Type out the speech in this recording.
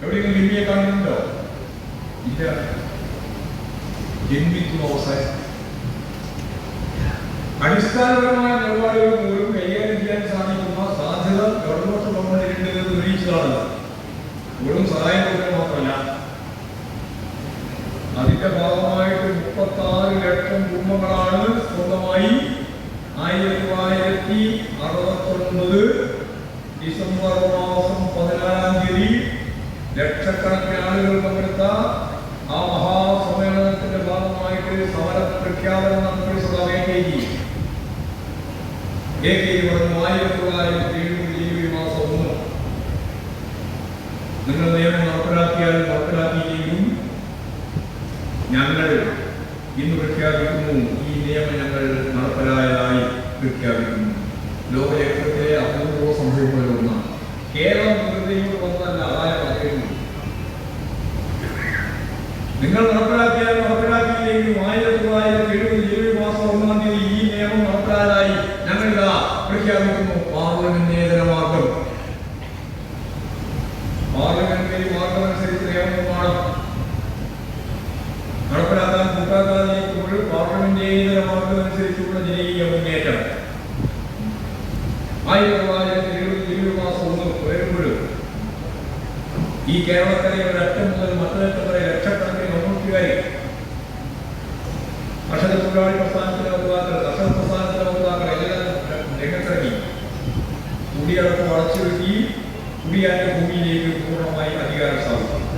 എവിടെയെങ്കിലും ലിപിയെ കാണുന്നുണ്ടോ ഇല്ല. ജന്മിത്വം അവസാനിച്ചു അടിസ്ഥാനപരമായ നിലപാടുകൾ പോലും കൈകാര്യം ചെയ്യാൻ സാധിക്കുന്ന സാധ്യത ഗവൺമെന്റ് ഗവൺമെന്റ് തെളിയിച്ചതാണ് വെറും സഹായം കൊടുക്കാൻ മാത്രമല്ല. അതിന്റെ ഭാഗമായിട്ട് മുപ്പത്തി ആറ് ലക്ഷം കുടുംബങ്ങളാണ് സ്വന്തമായി ആയിരത്തി തൊള്ളായിരത്തി അറുപത്തൊൻപത് ഡിസംബർ മാസം ലക്ഷക്കണക്കിന് ആളുകൾ പങ്കെടുത്ത ആ മഹാസമ്മേളനത്തിന്റെ ഭാഗമായിട്ട് സമര പ്രഖ്യാപനം നടത്തിയ സദാ A K G. A K G പറഞ്ഞു ആയിരത്തി തൊള്ളായിരത്തി മാസം ഒന്ന്. നിങ്ങൾ നിയമം ഞങ്ങൾ ഇന്ന് പ്രഖ്യാപിക്കുന്നു ഈ നിയമം ഞങ്ങൾ നടപ്പിലായതായി പ്രഖ്യാപിക്കുന്നു. ലോകചരിത്രത്തിലെ അപൂർവ സംഭവങ്ങളിൽ കേരളം നിങ്ങൾ നടപ്പിലാക്കിയാൽ നടപ്പിലാക്കിയില്ലെങ്കിലും ആയിരത്തി തൊള്ളായിരത്തി എഴുപത് ജനുവരി മാസം ഒന്നാം തീയതി ഈ നിയമം നടപ്പിലായതായി ഞങ്ങൾ ഇതാ പ്രഖ്യാപിക്കുന്നു പാർലമെന്റേതര മാർഗം. പാർലമെന്ററി മാർഗമനുസരിച്ച് നിയമനിർമ്മാണം നടപ്പിലാക്കാൻ കൂട്ടാക്കാതിരിക്കുമ്പോൾ പാർലമെന്റേതര മാർഗമനുസരിച്ചുള്ള ജനകീയ മുന്നേറ്റം. ആയിരത്തി തൊള്ളായിരത്തി എഴുപത് ജനുവരി മാസം ഒന്ന് വരുമ്പോഴും ഈ കേരളത്തിലെ ഒരറ്റം മുതൽ മറ്റൊരറ്റം വരെ ലക്ഷക്കണക്കിന് കമ്മ്യൂണിറ്റുകാർ കർഷക തൊഴിലാളി പ്രസ്ഥാനത്തിലെ വക്താക്കൾ കർഷക പ്രസ്ഥാനത്തിലെ വക്താക്കൾ എല്ലാം രംഗത്തിറങ്ങി. കുടിയടക്കം വളച്ചു വെട്ടി കുടിയാറ്റ ഭൂമിയിലേക്ക് പൂർണമായി അധികാരം സ്ഥാപിച്ചു